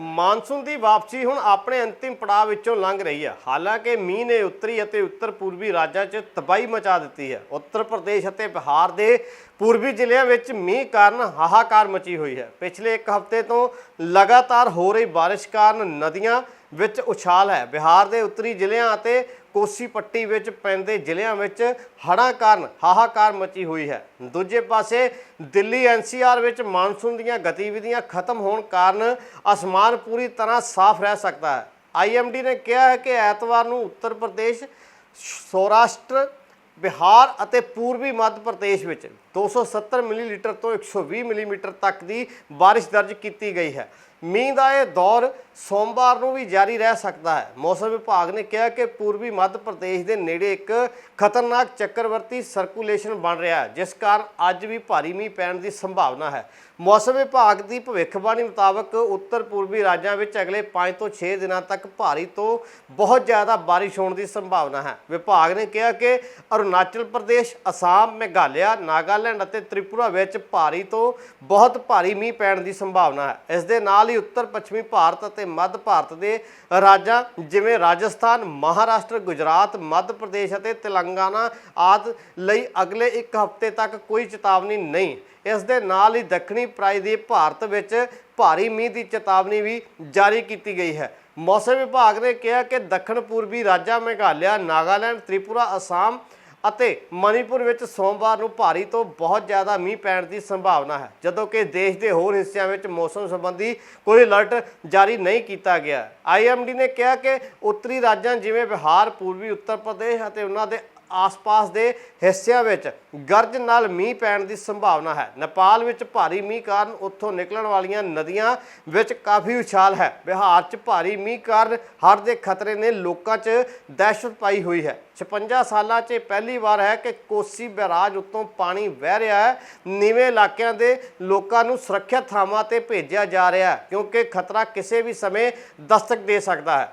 Monsoon ਦੀ ਵਾਪਸੀ ਹੁਣ ਆਪਣੇ ਅੰਤਿਮ ਪੜਾਅ ਵਿੱਚੋਂ ਲੰਘ ਰਹੀ ਹੈ। ਹਾਲਾਂਕਿ ਮੀਂਹ ਨੇ ਉੱਤਰੀ ਅਤੇ ਉੱਤਰ ਪੂਰਬੀ ਰਾਜਾਂ 'ਚ ਤਬਾਹੀ ਮਚਾ ਦਿੱਤੀ ਹੈ। ਉੱਤਰ ਪ੍ਰਦੇਸ਼ ਅਤੇ ਬਿਹਾਰ ਦੇ ਪੂਰਬੀ ਜ਼ਿਲ੍ਹਿਆਂ ਵਿੱਚ ਮੀਂਹ ਕਾਰਨ ਹਾਹਾਕਾਰ ਮਚੀ ਹੋਈ ਹੈ। ਪਿਛਲੇ ਇੱਕ ਹਫ਼ਤੇ ਤੋਂ ਲਗਾਤਾਰ ਹੋ ਰਹੀ ਬਾਰਿਸ਼ ਕਾਰਨ ਨਦੀਆਂ ਵਿੱਚ ਉਛਾਲ ਹੈ। ਬਿਹਾਰ ਦੇ ਉੱਤਰੀ ਜ਼ਿਲ੍ਹਿਆਂ ਅਤੇ ਕੋਸੀ ਪੱਟੀ ਵਿੱਚ ਪੈਂਦੇ ਜ਼ਿਲ੍ਹਿਆਂ ਵਿੱਚ ਹੜ੍ਹਾਂ ਕਾਰਨ ਹਾਹਾਕਾਰ ਮਚੀ ਹੋਈ ਹੈ। ਦੂਜੇ ਪਾਸੇ ਦਿੱਲੀ ਐਨਸੀਆਰ ਵਿੱਚ ਮਾਨਸੂਨ ਦੀਆਂ ਗਤੀਵਿਧੀਆਂ ਖਤਮ ਹੋਣ ਕਾਰਨ ਅਸਮਾਨ ਪੂਰੀ ਤਰ੍ਹਾਂ ਸਾਫ਼ ਰਹਿ ਸਕਦਾ ਹੈ। ਆਈਐਮਡੀ ਨੇ ਕਿਹਾ ਹੈ ਕਿ ਐਤਵਾਰ ਨੂੰ ਉੱਤਰ ਪ੍ਰਦੇਸ਼, ਸੌਰਾਸ਼ਟਰ, ਬਿਹਾਰ ਅਤੇ ਪੂਰਬੀ ਮੱਧ ਪ੍ਰਦੇਸ਼ ਵਿੱਚ 270 ਮਿਲੀਲੀਟਰ ਤੋਂ 120 ਮਿਲੀਮੀਟਰ ਤੱਕ ਦੀ ਬਾਰਿਸ਼ ਦਰਜ ਕੀਤੀ ਗਈ ਹੈ। ਮੀਂਹ ਦਾ ਇਹ ਦੌਰ ਸੋਮਵਾਰ ਨੂੰ ਵੀ ਜਾਰੀ ਰਹਿ ਸਕਦਾ ਹੈ। ਮੌਸਮ ਵਿਭਾਗ ਨੇ ਕਿਹਾ ਕਿ ਪੂਰਬੀ ਮੱਧ ਪ੍ਰਦੇਸ਼ ਦੇ ਨੇੜੇ ਇੱਕ ਖਤਰਨਾਕ ਚੱਕਰਵਰਤੀ ਸਰਕੂਲੇਸ਼ਨ ਬਣ ਰਿਹਾ ਹੈ, ਜਿਸ ਕਾਰਨ ਅੱਜ ਵੀ ਭਾਰੀ ਮੀਂਹ ਪੈਣ ਦੀ ਸੰਭਾਵਨਾ ਹੈ। ਮੌਸਮ ਵਿਭਾਗ ਦੀ ਭਵਿੱਖਬਾਣੀ ਮੁਤਾਬਕ ਉੱਤਰ ਪੂਰਬੀ ਰਾਜਾਂ ਵਿੱਚ ਅਗਲੇ 5 ਤੋਂ 6 ਦਿਨਾਂ ਤੱਕ ਭਾਰੀ ਤੋਂ ਬਹੁਤ ਜ਼ਿਆਦਾ ਬਾਰਿਸ਼ ਹੋਣ ਦੀ ਸੰਭਾਵਨਾ ਹੈ। ਵਿਭਾਗ ਨੇ ਕਿਹਾ ਕਿ ਅਰੁਣਾਚਲ ਪ੍ਰਦੇਸ਼, ਅਸਾਮ, ਮੇਘਾਲਿਆ, ਨਾਗਾਲੈਂਡ ਅਤੇ ਤ੍ਰਿਪੁਰਾ ਵਿੱਚ ਭਾਰੀ ਤੋਂ ਬਹੁਤ ਭਾਰੀ ਮੀਂਹ ਪੈਣ ਦੀ ਸੰਭਾਵਨਾ ਹੈ। ਇਸ ਦੇ ਨਾਲ ਹੀ ਉੱਤਰ ਪੱਛਮੀ ਭਾਰਤ ਅਤੇ ਮੱਧ ਭਾਰਤ ਦੇ ਰਾਜਾਂ, ਜਿਵੇਂ ਰਾਜਸਥਾਨ, ਮਹਾਰਾਸ਼ਟਰ, ਗੁਜਰਾਤ, ਮੱਧ ਪ੍ਰਦੇਸ਼ ਅਤੇ ਤੇਲੰਗਾਨਾ ਆਦਿ ਲਈ ਅਗਲੇ ਇੱਕ ਹਫ਼ਤੇ ਤੱਕ ਕੋਈ ਚੇਤਾਵਨੀ ਨਹੀਂ। ਇਸ ਦੇ ਨਾਲ ਹੀ ਦੱਖਣੀ ਪ੍ਰਾਇਦੀਪ ਭਾਰਤ ਵਿੱਚ ਭਾਰੀ ਮੀਂਹ ਦੀ ਚੇਤਾਵਨੀ ਵੀ ਜਾਰੀ ਕੀਤੀ ਗਈ ਹੈ। ਮੌਸਮ ਵਿਭਾਗ ਨੇ ਕਿਹਾ ਕਿ ਦੱਖਣ ਪੂਰਬੀ ਰਾਜਾਂ ਮੇਘਾਲਿਆ, ਨਾਗਾਲੈਂਡ, ਤ੍ਰਿਪੁਰਾ, ਅਸਾਮ ਅਤੇ ਮਣੀਪੁਰ ਵਿੱਚ ਸੋਮਵਾਰ ਨੂੰ ਭਾਰੀ ਤੋਂ ਬਹੁਤ ਜ਼ਿਆਦਾ ਮੀਂਹ ਪੈਣ ਦੀ ਸੰਭਾਵਨਾ ਹੈ, ਜਦੋਂ ਕਿ ਦੇਸ਼ ਦੇ ਹੋਰ ਹਿੱਸਿਆਂ ਵਿੱਚ ਮੌਸਮ ਸੰਬੰਧੀ ਕੋਈ ਅਲਰਟ ਜਾਰੀ ਨਹੀਂ ਕੀਤਾ ਗਿਆ। ਆਈਐਮਡੀ ਨੇ ਕਿਹਾ ਕਿ ਉੱਤਰੀ ਰਾਜਾਂ ਜਿਵੇਂ ਬਿਹਾਰ, ਪੂਰਬੀ ਉੱਤਰ ਪ੍ਰਦੇਸ਼ ਅਤੇ ਉਹਨਾਂ ਦੇ ਆਸ-ਪਾਸ ਦੇ ਹਿੱਸਿਆਂ ਵਿੱਚ ਗਰਜ ਨਾਲ ਮੀਂਹ ਪੈਣ ਦੀ ਸੰਭਾਵਨਾ ਹੈ। ਨੇਪਾਲ ਵਿੱਚ ਭਾਰੀ ਮੀਂਹ ਕਾਰਨ ਉੱਥੋਂ ਨਿਕਲਣ ਵਾਲੀਆਂ ਨਦੀਆਂ ਵਿੱਚ ਕਾਫੀ ਉਛਾਲ ਹੈ। ਬਿਹਾਰ 'ਚ ਭਾਰੀ ਮੀਂਹ ਕਾਰਨ ਹੜ੍ਹ ਦੇ ਖਤਰੇ ਨੇ ਲੋਕਾਂ 'ਚ ਦਹਿਸ਼ਤ ਪਾਈ ਹੋਈ ਹੈ। 56 ਸਾਲਾਂ 'ਚ ਇਹ ਪਹਿਲੀ ਵਾਰ ਹੈ ਕਿ ਕੋਸੀ ਬੈਰਾਜ ਉੱਤੋਂ ਪਾਣੀ ਵਹਿ ਰਿਹਾ ਹੈ। ਨੀਵੇਂ ਇਲਾਕਿਆਂ ਦੇ ਲੋਕਾਂ ਨੂੰ ਸੁਰੱਖਿਅਤ ਥਾਵਾਂ ਤੇ ਭੇਜਿਆ ਜਾ ਰਿਹਾ ਹੈ ਕਿਉਂਕਿ ਖਤਰਾ ਕਿਸੇ ਵੀ ਸਮੇਂ ਦਸਤਕ ਦੇ ਸਕਦਾ ਹੈ।